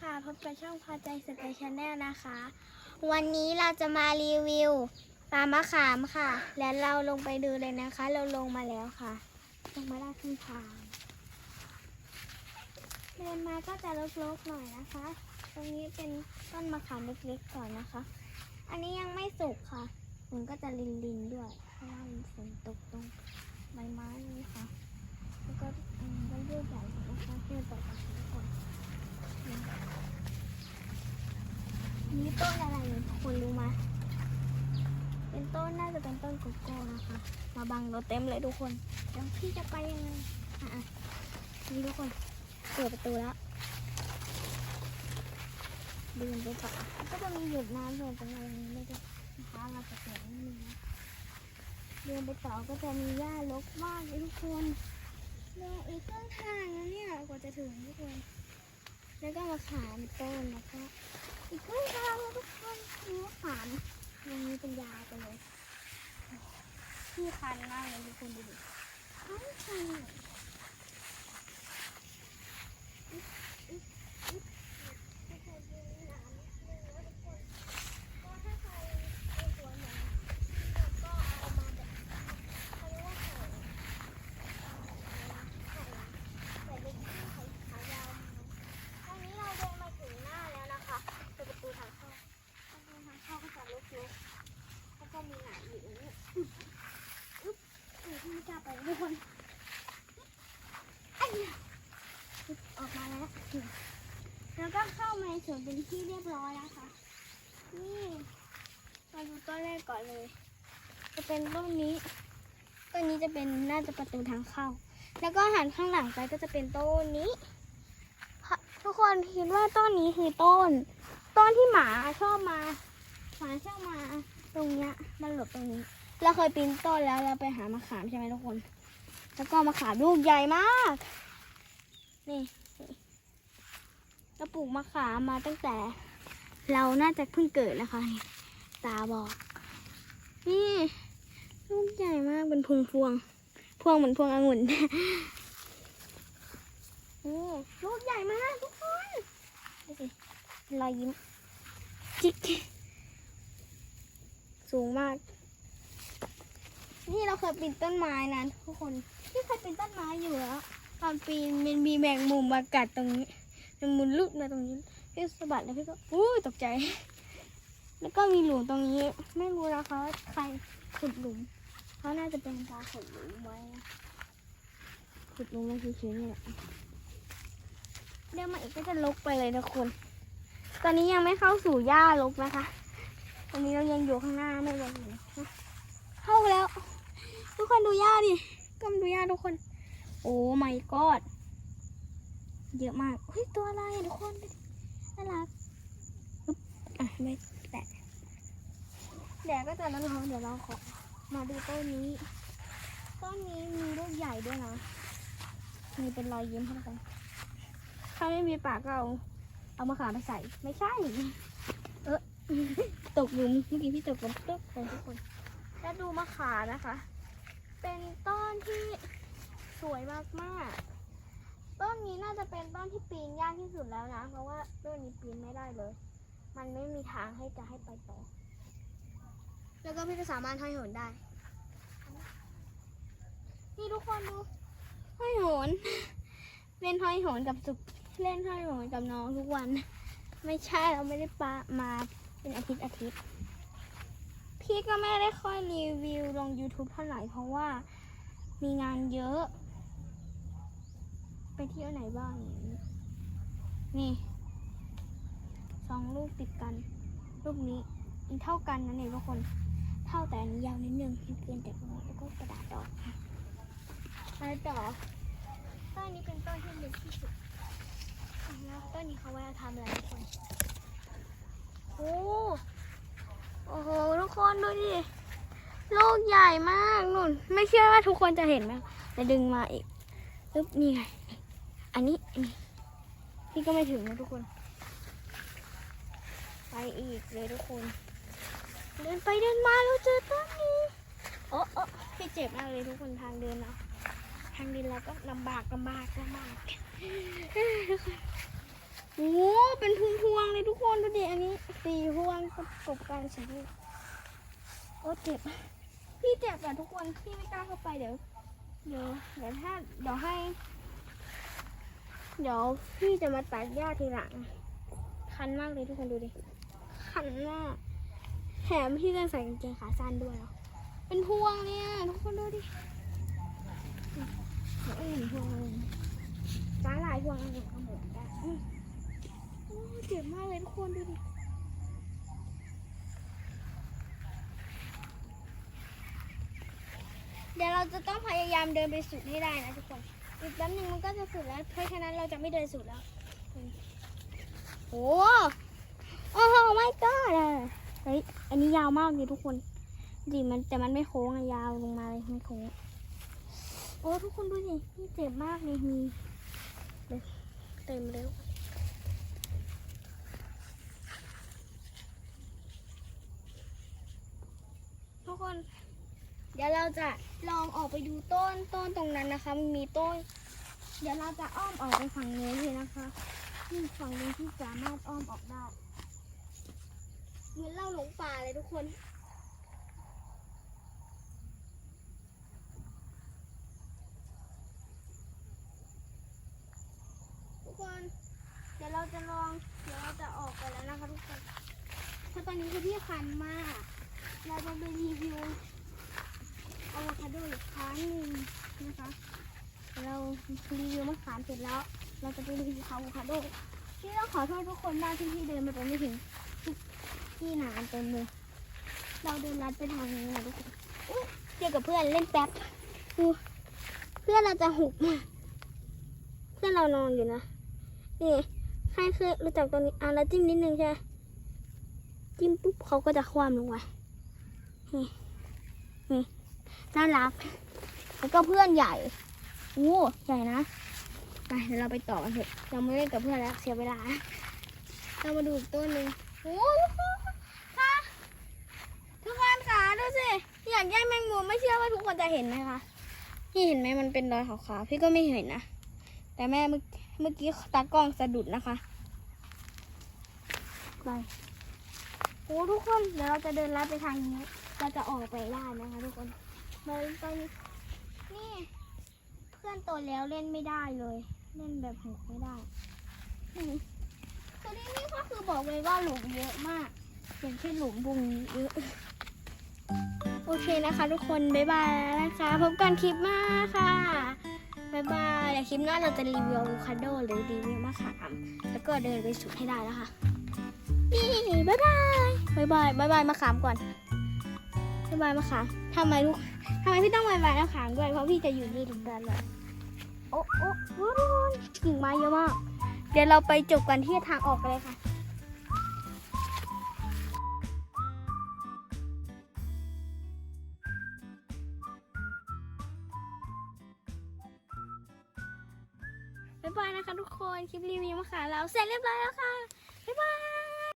ค่ะ พบกับช่องพอใจสเตชันแนลนะคะ วันนี้เราจะมารีวิวปลามะขามค่ะ และเราลงไปดูเลยนะคะ เราลงมาแล้วค่ะ ลงมาได้ครึ่งทางเดินมาก็จะลกๆหน่อยนะคะ ตรงนี้เป็นต้นมะขามเล็กๆก่อนนะคะ อันนี้ยังไม่สุกค่ะ มันก็จะลินๆด้วยเพราะว่ามีฝนตกตรงใบไม้นี่ค่ะ แล้วก็อืมก็ยืดใหญ่นะคะยืดต่อไปก่อน นี่ต้นอะไรเนี่ยทุกคนรู้ไหมเป็นต้นน่าจะเป็นต้นโกโก้นะคะ มาบังเราเต็มเลยทุกคนเดี๋ยวพี่จะไปยังไงอะนี่ทุกคนเปิดประตูแล้วเดินไปต่อก็จะมีหยดน้ำเลยตรงนี้ไม่ได้นะคะเราจะเปิดนิดนึงนะเดินไปต่อก็จะมีหญ้ารกมากเลยทุกคนเดินอีกครึ่งทางแล้วเนี่ยกว่าจะถึงทุกคน แล้วก็มาขามต้นนะคะอีกครึ่งทางแล้วทุกคนมีมะขามตรงนี้เป็นยาวไปเลยที่คันมากเลยทุกคนดูดิคันคันเลยก็เอามาแบบเขาเรียกว่าไข่ไข่เล็กที่ไข่ขายาวตอนนี้เราเดินมาถึงหน้าแล้วนะคะเป็นประตูทางเข้าประตูทางเข้าก็จะลุกลุกแล้วก็มีหนามอยู่ตรงนี้อึ๊บอึ๊บเดี๋ยวพี่ไม่กล้าไปทุกคนไอ้ยะอึ๊บออกมาแล้วแล้วก็ เข้ามาในสวนเป็นที่เรียบร้อยแล้วค่ะ นี่มาดูต้นแรกก่อนเลย จะเป็นต้นนี้ ต้นนี้จะเป็นน่าจะประตูทางเข้า แล้วก็หันข้างหลังไปก็จะเป็นต้นนี้ ทุกคนคิดว่าต้นนี้คือต้น ต้นที่หมาชอบมา หมาชอบมาตรงเนี้ย มันหลบตรงนี้ เราเคยปีนต้นแล้วเราไปหามะขามใช่ไหมทุกคน แล้วก็มะขามลูกใหญ่มาก นี่นี่ เราปลูกมะขามมาตั้งแต่ เราน่าจะเพิ่งเกิดนะคะนี่ตาบอก นี่ลูกใหญ่มากเป็นพวงพวง พวงเหมือนพวงองุ่นนี่ลูกใหญ่มากทุกคนดูสิรอยยิ้ม จิก สูงมาก นี่เราเคยปีนต้นไม้นะทุกคนพี่เคยปีนต้นไม้อยู่แล้วตอนปีนมันมีแมงมุมมากัดตรงนี้ มงมุมลุดมาตรงนี้พี่สะบัดแล้วพี่ก็อู้ตกใจ แล้วก็มีหลุมตรงนี้ ไม่รู้นะคะว่าใครขุดหลุมเขาน่าจะเป็นกาขุดหลุมไว้ขุดหลุมไว้เฉยๆนี่แหละเดี๋ยวมาอีกก็จะลกไปเลยนะคุณตอนนี้ยังไม่เข้าสู่หญ้าลกนะคะตอนนี้เรายังอยู่ข้างหน้าไม่ลงอยู่นะเข้าแล้ว ทุกคนดูหญ้าดิก้มดูหญ้าทุกคน โอ้ my god เยอะมากเฮ้ยตัวอะไรทุกคนน่ารักอึ๊บอะไม่แตะแดดก็จะร้อนๆเดี๋ยวเราขอมาดูต้นนี้ต้นนี้มีลูกใหญ่ด้วยนะมีเป็นรอยยิ้มให้ทุกคนถ้าไม่มีปากก็เอาเอามะขามไปใส่ ไม่ใช่ เออตกหลุมเมื่อกี้พี่ตกหลุมตกไปทุกคน แล้วดูมะขามนะคะ เป็นต้นที่สวยมากมากๆ ต้นนี้น่าจะเป็นต้นที่ปีนยากที่สุดแล้วนะ เพราะว่าต้นนี้ปีนไม่ได้เลย มันไม่มีทางให้จะให้ไปต่อ แล้วก็พี่จะสามารถห้อยโหนได้ นี่ทุกคนดูห้อยโหน เล่นห้อยโหนกับสุกเล่นห้อยโหนกับน้องทุกวัน ไม่ใช่เราไม่ได้ปะมาเป็นอาทิตย์อาทิตย์ พี่ก็ไม่ได้ค่อยรีวิวลง YouTube เท่าไหร่เพราะว่ามีงานเยอะไป เที่ยวไหนบ้างอย่างนี้นี่สองลูกติดกันรูปนี้มันเท่ากันนะเนี่ยทุกคน เท่าแต่อันนี้ยาวนิดนึงมันเกินจากตรงนี้แล้วก็กระดาษดอกไปต่อต้นนี้เป็นต้นที่เล็กที่สุดแล้วต้นนี้เขาไว้ทำอะไรทุกคน โอ้โอ้โหทุกคนดูดิลูกใหญ่มากนุ่น ไม่เชื่อว่าทุกคนจะเห็นไหมจะดึงมาอีกปึ๊บนี่ไง อันนี้นนี้พี่ก็ไม่ถึงนะทุกคน ไปอีกเลยทุกคน เดินไปเดินมาเราเจอต้นนี้โอ้โอ้พี่เจ็บมากเลยทุกคนทางเดินเราทางเดินเราก็ลำบากลำบากลำบากโอ้เป็นพวงเลยทุกคนดูดิอันนี้สี่พวงประกบกันใช่ไหมโอ้เจ็บพี่เจ็บอะทุกคนพี่ไม่กล้าเข้าไปเดี๋ยวเดี๋ยวเดี๋ยวถ้าเดี๋ยวให้ เดี๋ยวพี่จะมาตัดหญ้าทีหลัง คันมากเลยทุกคนดูดิ คันมากแถมพี่จะใส่กางเกงขาสั้นด้วยเหรอเป็นพวงเนี่ยทุกคนดูดิเดี๋ยวเอ็นพวงเลยฟ้าหลายพวงอะไรก็เหมือมโอ้เจ็บมากเลยทุกคนดูดิเดี๋ยวเราจะต้องพยายามเดินไปสุดให้ได้นะทุกคน อีกแป๊บหนึงมันก็จะสุดแล้ว เพราะฉะนั้นเราจะไม่เดินสุดแล้วโอ้โอ้โหไม่ก็อะเฮ้ย อันนี้ยาวมากเลยทุกคนดิมันแต่มันไม่โค้งอะยาวลงมาเลยไม่โค้ง โอ้ทุกคนดูสินี่เจ็บมากเลยมีเต็มแล้วทุกคน เดี๋ยวเราจะลองออกไปดูต้นต้นตรงนั้นนะคะ มันมีต้น เดี๋ยวเราจะอ้อมออกไปฝั่งนู้นเลยนะคะนี่ฝั่งนู้นที่สามารถอ้อมออกได้เหมือนเราหลงป่าเลยทุกคนทุกคนเดี๋ยวเราจะลองเดี๋ยวเราจะออกไปแล้วนะคะทุกคนเพราะตอนนี้คือพี่คันมากเราจะไปรีวิว อะโวคาโดอีกครั้งหนึ่งนะคะ เรารีวิวมะขามเสร็จแล้ว เราจะไปรีวิวอะโวคาโดที่ต้องขอโทษทุกคนมากที่พี่เดินมาไปไม่ถึงที่หนานเต็มเลยเราเดินลัดไปทางนี้นะทุกคนเจอกับเพื่อนเล่นแป๊บดูเพื่อนเราจะหุบมาเพื่อนเรานอนอยู่นะนี่ใครเคยรู้จักตัวนี้อะเราจิ้มนิดนึงใช่จิ้มปุ๊บเขาก็จะคว่ำลงไปนี่ น่ารัก แล้วก็เพื่อนใหญ่โอ้ใหญ่นะไปเดี๋ยวเราไปต่อกันเถอะเราไม่เล่นกับเพื่อนแล้วเสียเวลา เรามาดูอีกต้นหนึ่งโอ้ทุกคนค่ะทุกคนค่ะดูสิอยากแย่งแมงมุมไม่เชื่อว่าทุกคนจะเห็นไหมคะพี่เห็นไหมมันเป็นรอยขาวๆพี่ก็ไม่เห็นนะแต่แม่เมื่อเมื่อกี้ตากล้องสะดุดนะคะไปโอ้ทุกคนเดี๋ยวเราจะเดินลัดไปทางนี้เราจะออกไปได้นะคะทุกคน มาตอนนี้นี่ เพื่อนโตแล้วเล่นไม่ได้เลย เล่นแบบหกไม่ได้คือที่นี่ก็คือบอกเลยว่าหลุมเยอะมากอย่างเช่นหลุมบุงนี้เยอะโอเคนะคะ ทุกคน บ๊ายบายแล้วนะคะพบกันคลิปหน้าค่ะ บ๊ายบายเดี๋ยวคลิปหน้าเราจะรีวิวอะโวคาโดหรือรีวิวมะขาม แล้วก็เดินไปสุดให้ได้แล้วค่ะนี่บ๊ายบาย บ๊ายบาย บ๊ายบายมะขามก่อน บ๊ายบายมะขามทำไมลูก ทำไมพี่ต้องบ๊ายบายมะขามด้วย เพราะพี่จะอยู่นี่ถึงเดือนเลยโอ้โอ้โอ้ทุกคนกิ่งไม้เยอะมาก เดี๋ยวเราไปจบกันที่ทางออกกันเลยค่ะบ๊ายบายนะคะทุกคน คลิปรีวิวมะขามเราเสร็จเรียบร้อยแล้วค่ะ